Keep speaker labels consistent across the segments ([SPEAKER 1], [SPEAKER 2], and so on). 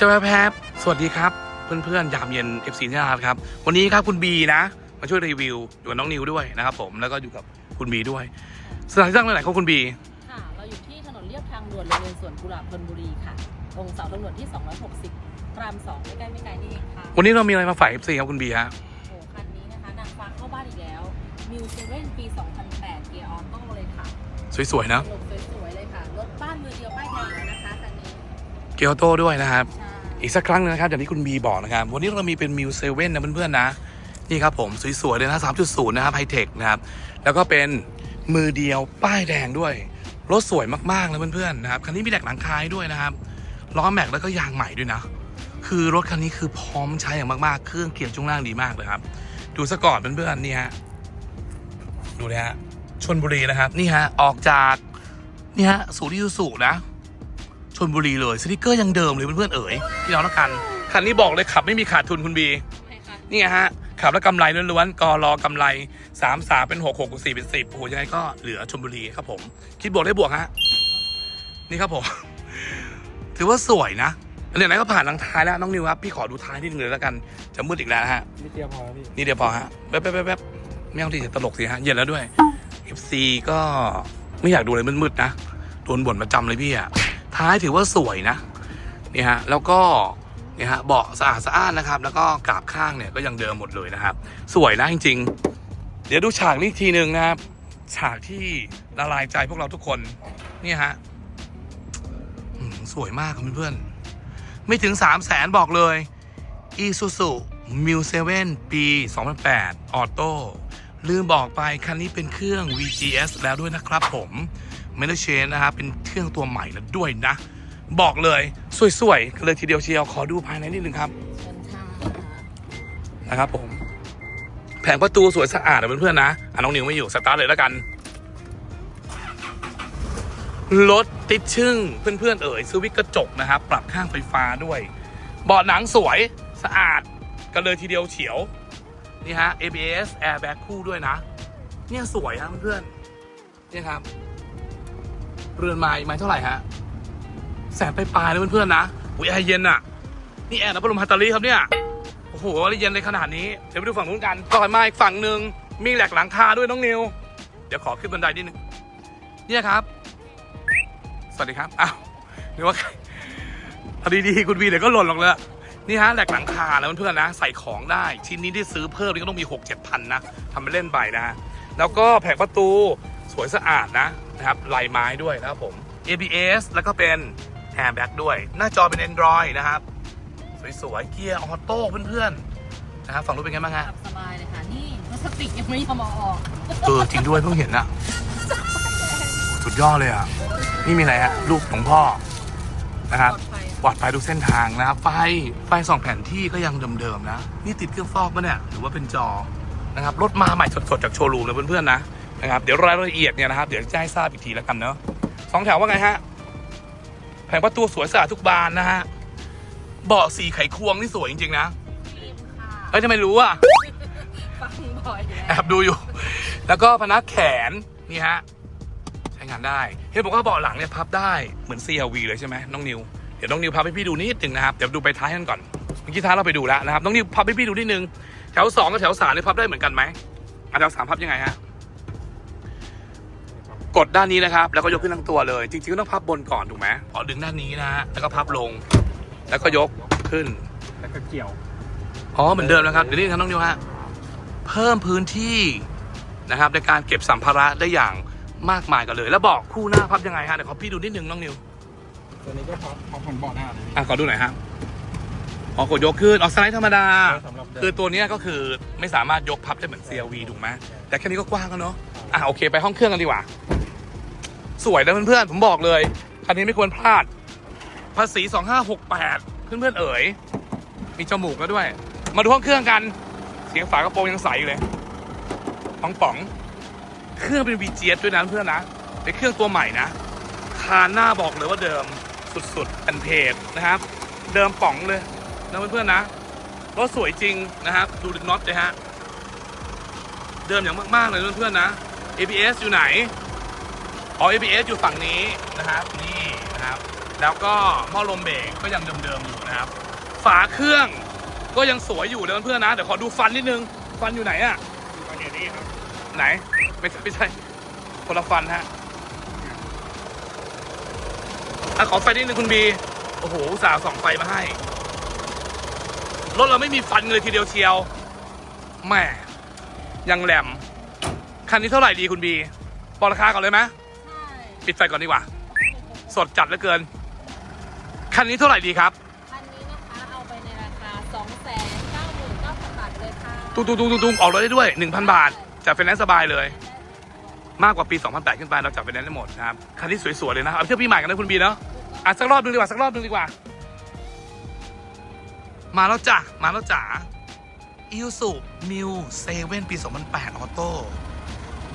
[SPEAKER 1] จะแพบสวัสดีครับ เพื่อนๆยามเย็น FC ที่น่ารักครับ วันนี้ครับคุณบีนะ มาช่วยรีวิวอยู่กับน้องนิวด้วยนะครับผมแล้วก็อยู่กับคุณบีด้วยสถานที่ตั้งที่ไหนครับคุณบี
[SPEAKER 2] ค่ะ เราอยู่ที่ถนนเลียบทางด่วนโรงเรียนสวนกุหลาบธนบุรีค่ะตรงเสาตำรวจที่ 260กรัม2ไม่ใกล้ไม่ไกลนี่เองค่ะ
[SPEAKER 1] วันนี้เรามีอะไรมาฝาก FC ครับคุณบีฮะ
[SPEAKER 2] โอ้โหคันนี้นะคะนางฟ้าเข้าบ้านอีกแล้วมิวเซเว่นปี 2008 เกียร์ออโต้เลยค่ะ
[SPEAKER 1] สวยๆนะ
[SPEAKER 2] ลงสวยๆเลยค่ะรถบ้านมือเดียวป้ายแดงเลยนะคะคันนี้
[SPEAKER 1] เกียวโต้ด้วยนะครับ
[SPEAKER 2] ใช่
[SPEAKER 1] อีกสักครั้งหนึงนะครับอย่างที่คุณบีบอกนะครับ วันนี้เรามีเป็นมิวเซเว่นนะเพื่อนๆนะ นี่ครับผมสวยๆเลยนะ3.0นะครับไฮเทคนะครับ แล้วก็เป็นมือเดียวป้ายแดงด้วย รถสวยมากๆเลยเพื่อนๆนะครับคันนี้มีแดกหลังคายด้วยนะครับล้อแม็กแล้วก็ยางใหม่ด้วยนะ คือรถคันนี้คือพร้อมใช้อย่างมากๆ เครื่องเกียร์ช่วงล่างดีมากเลยครับ ดูสกอร์ตเพื่อนๆนี่ฮะดูนะฮะชนบุรีนะครับ นี่ฮะออกจากนี่ฮะสูริยูสุนะ นบุรีเลยสติกเกอร์ยังเดิมเลยเพื่อนๆเอ๋ยพี่น้องแล้วกันคันนี้บอกเลยขับไม่มีขาดทุนคุณบี
[SPEAKER 2] ใช่ค่ะ
[SPEAKER 1] นี่ไงฮะขับแล้วกำไรล้วนๆกอรอกำไรสามสามเป็นหกหกสี่เป็นสิบโอ้โหยังไงก็เหลือชนบุรีครับผม คิดบวกได้บวกฮะนี่ครับผม ถือว่าสวยนะเดี๋ยวไหนก็ผ่านหลังท้ายแล้วน้องนิวครับพี่ขอดูท้ายนิดนึงเลยแล้วกันจะมืดอีกแล้วนะฮะ
[SPEAKER 3] นิดเดียวพอแล้วพี่
[SPEAKER 1] นี่เดียวพอฮะแป๊บแป๊บแป๊บแป๊บไม่เอาที่ตลกสิฮะเย็นแล้วด้วย FC ก็ไม่อยากดูอะไรมืดๆนะโดนบ่นประจำเลยพี่อะ ท้ายถือว่าสวยนะนี่ฮะแล้วก็นี่ฮะเบาะสะอาดสะอ้านนะครับ แล้วก็กราบข้างเนี่ยก็ยังเดิมหมดเลยนะครับ สวยนะจริง ๆ เดี๋ยวดูฉากนี้อีกทีหนึ่งนะครับ ฉากที่ละลายใจพวกเราทุกคนนี่ฮะสวยมากครับเพื่อนๆไม่ถึง 3 0 0แสนบอกเลย Isuzu Mu 7ปี 2008 ออโต้ลืมบอกไปคันนี้เป็นเครื่อง VGS แล้วด้วยนะครับผม ไม่ได้เชนนะครับเป็นเครื่องตัวใหม่แล้วด้วยนะ บอกเลยสวยๆกันเลยทีเดียวเชียวขอดูภายในนิดนึงครับ
[SPEAKER 2] เชิญค่ะ
[SPEAKER 1] นะครับผม แผงประตูสวยสะอาดนะเพื่อนๆนะอะน้องนิวไม่อยู่สตาร์ทเลยแล้วกันรถติดชึ่งเพื่อนๆเอ๋ยซื้อวิกกระจกนะครับ ปรับข้างไฟฟ้าด้วย เบาะหนังสวยสะอาดกันเลยทีเดียวเฉียว นี่ฮะ ABS airbag คู่ด้วยนะ เนี่ยสวยฮะเพื่อนๆเนี่ยครับ เรือนไม้ไม้เท่าไหร่ฮะแสนไปปลายเลยเพื่อนๆนะอุ้ยแอร์เย็นอะ นี่แอร์นะพัดลมฮัตตาลีครับเนี่ย โอ้โหอะไรเย็นในขนาดนี้ เดี๋ยวไปดูฝั่งนู้นกันก่อนมาอีกฝั่งหนึ่งมีแหลกหลังคาด้วยน้องนิว เดี๋ยวขอขึ้นบันไดนิดนึงเนี่ยครับ สวัสดีครับ อ้าวหรือว่าใครเอดีๆคุณวีเดี๋ยวก็หล่นลงเลยนี่ฮะแหลกหลังคาแล้วเพื่อนๆนะ ใส่ของได้ ชิ้นนี้ที่ซื้อเพิ่มนี่ก็ต้องมี6 7พันนะทำไปเล่นไปนะ แล้วก็แผงประตู สวยสะอาดนะนะครับลายไม้ด้วยนะครับผม ABS แล้วก็เป็น airbag ด้วย หน้าจอเป็น Android นะครับ สวยๆเกียร์ออโต้เพื่อนๆนะครับฝั่งนู้นเป็นไงบ้างฮะ
[SPEAKER 2] ขับสบายเลยค่ะ นี่พลาสติกยังไม่ยอมเอาออก
[SPEAKER 1] เออจริงด้วยเพิ่งเห็นอะสุดยอดเลยอะนี่มีอะไรฮะลูกของพ่อนะครับ
[SPEAKER 2] ปลอดภัย
[SPEAKER 1] ปลอดภัยทุกเส้นทางนะครับไฟไฟสองแผ่นที่ก็ยังเดิมๆนะ นี่ติดเครื่องฟอกปะเนี่ยหรือว่าเป็นจอนะครับรถมาใหม่สดๆจากโชว์รูมเลยเพื่อนๆนะ นะครับเดี๋ยวรายละเอียดเนี่ยนะครับเดี๋ยวจะให้ทราบอีกทีแล้วกันเนาะสองแถวว่าไงฮะแผงประตูสวยสะอาดทุกบานนะฮะเบาะสีไขควงนี่สวยจริงๆนะ
[SPEAKER 2] รีบค่ะ
[SPEAKER 1] เอ้ยทำไมรู้อะ
[SPEAKER 2] ฟังบ่อย
[SPEAKER 1] แอบดูอยู่ แล้วก็พนักแขนนี่ฮะใช้งานได้เห็นบอกว่าเบาะหลังเนี่ยพับได้เหมือน CLV เลยใช่ไหมน้องนิวเดี๋ยวน้องนิวพับให้พี่ดูนิดหนึ่งนะครับเดี๋ยวดูไปท้ายกันก่อนเมื่อกี้ท้ายเราไปดูแล้วนะครับน้องนิวพับให้พี่ดูนิดนึงแถวสองกับแถวสามเนี่ยพับได้เหมือนกันไหมอะแถวสามพับยังไงฮะ กดด้านนี้นะครับ แล้วก็ยกขึ้นทั้งตัวเลย จริงๆก็ต้องพับบนก่อนถูกไหมอ๋อดึงด้านนี้นะฮะแล้วก็พับลง แล้วก็ยกขึ้น
[SPEAKER 3] แล้วก็เกี่ยว
[SPEAKER 1] อ๋อเหมือนเดิมนะครับเดี๋ยวนี้ครับน้องนิวฮะเพิ่มพื้นที่นะครับในการเก็บสัมภาระได้อย่างมากมายกันเลย แล้วบอกคู่หน้าพับยังไงฮะเดี๋ยวขอพี่ดูนิดนึงน้องนิว
[SPEAKER 3] ตัวนี้ก็พอพอผ่อนเบาะหน้าเลย
[SPEAKER 1] อะขอดูหน่อยฮะอ๋อกดยกขึ้นออกสไลด์ธรรมดา
[SPEAKER 3] สำหรับเดิน
[SPEAKER 1] คือตัวเนี้ยก็คือไม่สามารถยกพับได้เหมือน CLV ถูกไหมแต่แค่นี้ก็กว้างแล้วเนาะอะโอเคไปห้องเครื่องกันดีกว่า สวยนะเพื่อนๆผมบอกเลย คันนี้ไม่ควรพลาด ภาษี 2568 เพื่อนๆเอ๋ย มีจมูกแล้วด้วย มาดูห้องเครื่องกัน เสียงฝากระโปรงยังใสอยู่เลยป๋องป๋อง เครื่องเป็น VGS ด้วยนะเพื่อนนะ เป็นเครื่องตัวใหม่นะ คานหน้าบอกเลยว่าเดิมสุดๆอันเพจนะครับ เดิมป๋องเลยนะเพื่อนๆนะรถสวยจริงนะครับ ดูดน็อตเลยฮะ เดิมอย่างมากๆเลยเพื่อนๆนะ ABS อยู่ไหน อ๋อ ABS อยู่ฝั่งนี้นะครับนี่นะครับ แล้วก็หม้อลมเบรกก็ยังเดิมๆอยู่นะครับ ฝาเครื่องก็ยังสวยอยู่เลยเพื่อนๆนะเดี๋ยวขอดูฟันนิดนึงฟันอยู่ไหนอะ
[SPEAKER 3] อยู่ตอนเนี้ยนี่ครับ
[SPEAKER 1] ไหนไม่ใช่ไม่ใช่คนละฟันฮะอะขอไฟนิดนึงคุณบีโอ้โหอุตสาห์ส่องไฟมาให้รถเราไม่มีฟันเลยทีเดียวเชียวแหม่ยังแหลมคันนี้เท่าไหร่ดีคุณบีบอกราคาก่อนเลยไหม
[SPEAKER 2] ใช่
[SPEAKER 1] ปิดไฟก่อนดีกว่า สดจัดเหลือเกิน คันนี้เท่าไหร่ดีครับ
[SPEAKER 2] คันนี้นะคะ เอาไปในราคา299,000บาทเลยค่ะ
[SPEAKER 1] ตุ้งตุ้งตุ้งตุ้งตุ้งออกรถได้ด้วย 1,000 บาทจัดไฟแนนซ์สบายเลย มากกว่าปี 2008 ขึ้นไปเราจับไฟแนนซ์ได้หมดนะครับ คันนี้สวยๆเลยนะเอาไปเที่ยวปีใหม่กันนะคุณบีเนาะอะสักรอบหนึงดีกว่าสักรอบหนึงดีกว่า มาแล้วจ้ะมาแล้วจ๋าอิ s สุมิวเซเว่นปี 2008 ออโต้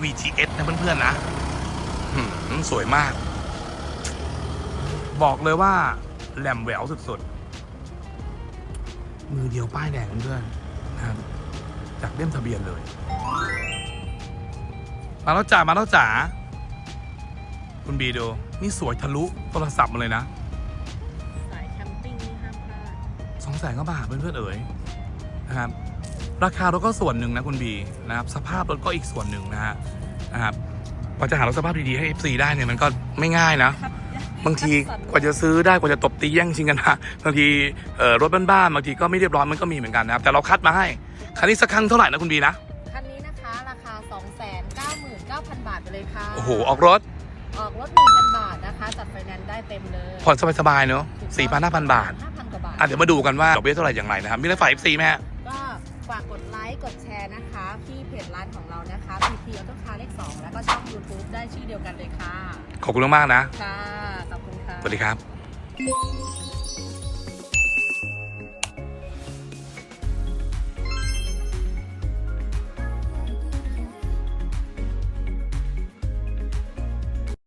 [SPEAKER 1] VGS นะเพื่อนๆนะหืม สวยมาก บอกเลยว่า แหลมแหววสุดๆ มือเดียวป้ายแดงเพื่อนๆนะครับจากเล่มทะเบียนเลย มาแล้วจ๋ามาแล้วจ๋าคุณบีดูนี่สวยทะลุโทรศัพท์มาเลยนะ
[SPEAKER 2] สายแคมปิ้งนี่ห้ามพลาด
[SPEAKER 1] สองแสนกว่าบาทเพื่อนๆเอ๋ยนะครับ ราคารถก็ส่วนหนึ่งนะคุณบีนะครับ สภาพรถก็อีกส่วนหนึ่งนะฮะนะครับ กว่าจะหารถสภาพดีๆให้ FC ได้เนี่ยมันก็ไม่ง่ายนะ บางทีกว่าจะซื้อได้กว่าจะตบตีแย่งชิงกันนะบางทีเอ่อรถบ้านๆบางทีก็ไม่เรียบร้อยมันก็มีเหมือนกันนะครับแต่เราคัดมาให้คันนี้สักครั้งเท่าไหร่นะคุณบีนะ
[SPEAKER 2] คันนี้นะคะราคา 299,000 บาทไปเลยค่ะ
[SPEAKER 1] โอ้โหออกรถ
[SPEAKER 2] ออกรถ1,000 บาทนะคะจัดไฟแนนซ์ได้เต็มเลย
[SPEAKER 1] ผ่อนสบายๆเนอะสี่พันห้าพันบาท
[SPEAKER 2] 5,000กว่าบาท
[SPEAKER 1] อะเดี๋ยวมาดูกันว่าดอกเบี้ยเท่าไหร่อย่างไรนะครับมีอะไรฝ่าย FC ไหมฮะ
[SPEAKER 2] ก็ฝากกดไล ค์กดแชร์นะคะ ที่เพจร้านของเรานะคะ PP Auto Car เลข2แล้วก็ช่อง YouTube ได้ชื่อเดียวกันเลยค่ะ
[SPEAKER 1] ขอบคุณมากๆนะ
[SPEAKER 2] ค่ะ ขอบคุณค่ะ
[SPEAKER 1] สวัสดีครับ